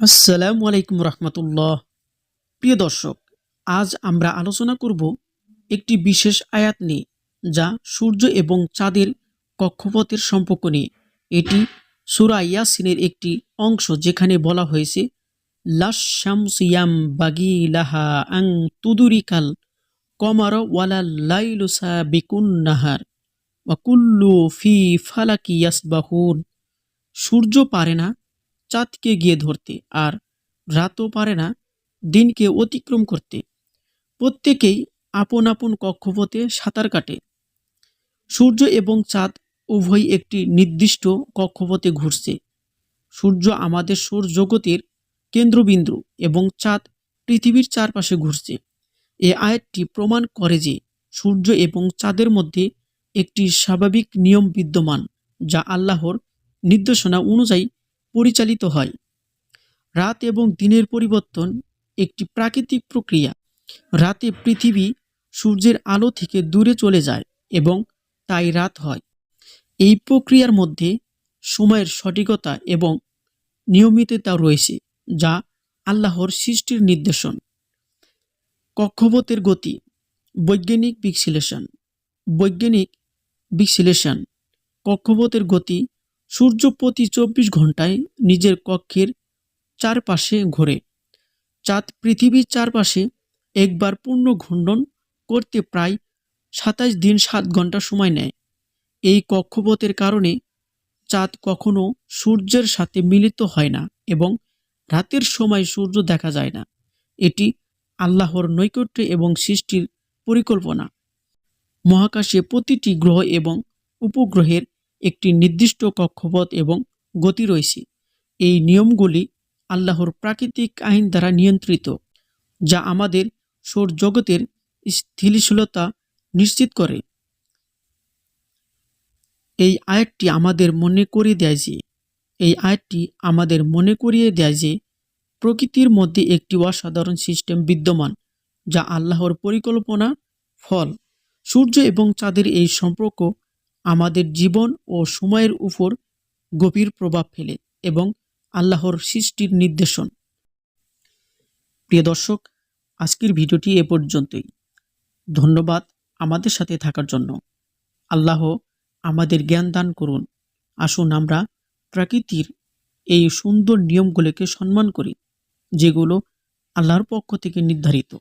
আসসালামু আলাইকুম রহমতুল্লাহ। প্রিয় দর্শক, আজ আমরা আলোচনা করব একটি বিশেষ আয়াত নিয়ে, যা সূর্য এবং চাঁদের কক্ষপথের সম্পর্ক নিয়ে। এটি সুরা ইয়াসিনের একটি অংশ, যেখানে বলা হয়েছে লাশামসিয়াম বাগি লাহা আং তুদুরিকাল কমার ওয়ালা লাইলুসা বিকুন নাহার ফি ফালাকি ইয়াসবাহুন। সূর্য পারে না চাঁদকে গিয়ে ধরতে, আর রাতও পারে না, দিনকে অতিক্রম করতে। প্রত্যেকেই আপন আপন কক্ষপথে সাঁতার কাটে। সূর্য এবং চাঁদ উভয় একটি নির্দিষ্ট কক্ষপথে ঘুরছে। সূর্য আমাদের সৌরজগতের কেন্দ্রবিন্দু এবং চাঁদ পৃথিবীর চারপাশে ঘুরছে। এ আয়াতটি প্রমাণ করে যে সূর্য এবং চাঁদের মধ্যে একটি স্বাভাবিক নিয়ম বিদ্যমান, যা আল্লাহর নির্দেশনা অনুযায়ী পরিচালিত হয়। রাত এবং দিনের পরিবর্তন একটি প্রাকৃতিক প্রক্রিয়া। রাতে পৃথিবী সূর্যের আলো থেকে দূরে চলে যায় এবং তাই রাত হয়। এই প্রক্রিয়ার মধ্যে সময়ের সঠিকতা এবং নিয়মিততা রয়েছে, যা আল্লাহর সৃষ্টির নির্দেশন। কক্ষপথের গতি, বৈজ্ঞানিক বিশ্লেষণ। বৈজ্ঞানিক বিশ্লেষণ, কক্ষপথের গতি সূর্য প্রতি চব্বিশ ঘন্টায় নিজের কক্ষের চারপাশে ঘোরে। চাঁদ পৃথিবীর চারপাশে একবার পূর্ণ ঘূর্ণন করতে প্রায় সাতাশ দিন সাত ঘণ্টা সময় নেয়। এই কক্ষপথের কারণে চাঁদ কখনো সূর্যের সাথে মিলিত হয় না এবং রাতের সময় সূর্য দেখা যায় না। এটি আল্লাহর নৈকট্য এবং সৃষ্টির পরিকল্পনা। মহাকাশে প্রতিটি গ্রহ এবং উপগ্রহের একটি নির্দিষ্ট কক্ষপথ এবং গতি রয়েছে। এই নিয়মগুলি আল্লাহর প্রাকৃতিক আইন দ্বারা নিয়ন্ত্রিত, যা আমাদের সৌরজগতের স্থিতিশীলতা নিশ্চিত করে। এই আয়াতটি আমাদের মনে করিয়ে দেয় যে, এই আয়াতটি আমাদের মনে করিয়ে দেয় যে, প্রকৃতির মধ্যে একটি অসাধারণ সিস্টেম বিদ্যমান, যা আল্লাহর পরিকল্পনা, ফল, সূর্য এবং চাঁদের এই সম্পর্ক আমাদের জীবন ও সময়ের উপর গভীর প্রভাব ফেলে এবং আল্লাহর সৃষ্টির নির্দেশন। প্রিয় দর্শক, আজকের ভিডিওটি এ পর্যন্তই। ধন্যবাদ আমাদের সাথে থাকার জন্য। আল্লাহ আমাদের জ্ঞান দান করুন। আসুন আমরা প্রকৃতির এই সুন্দর নিয়মগুলোকে সম্মান করি, যেগুলো আল্লাহর পক্ষ থেকে নির্ধারিত।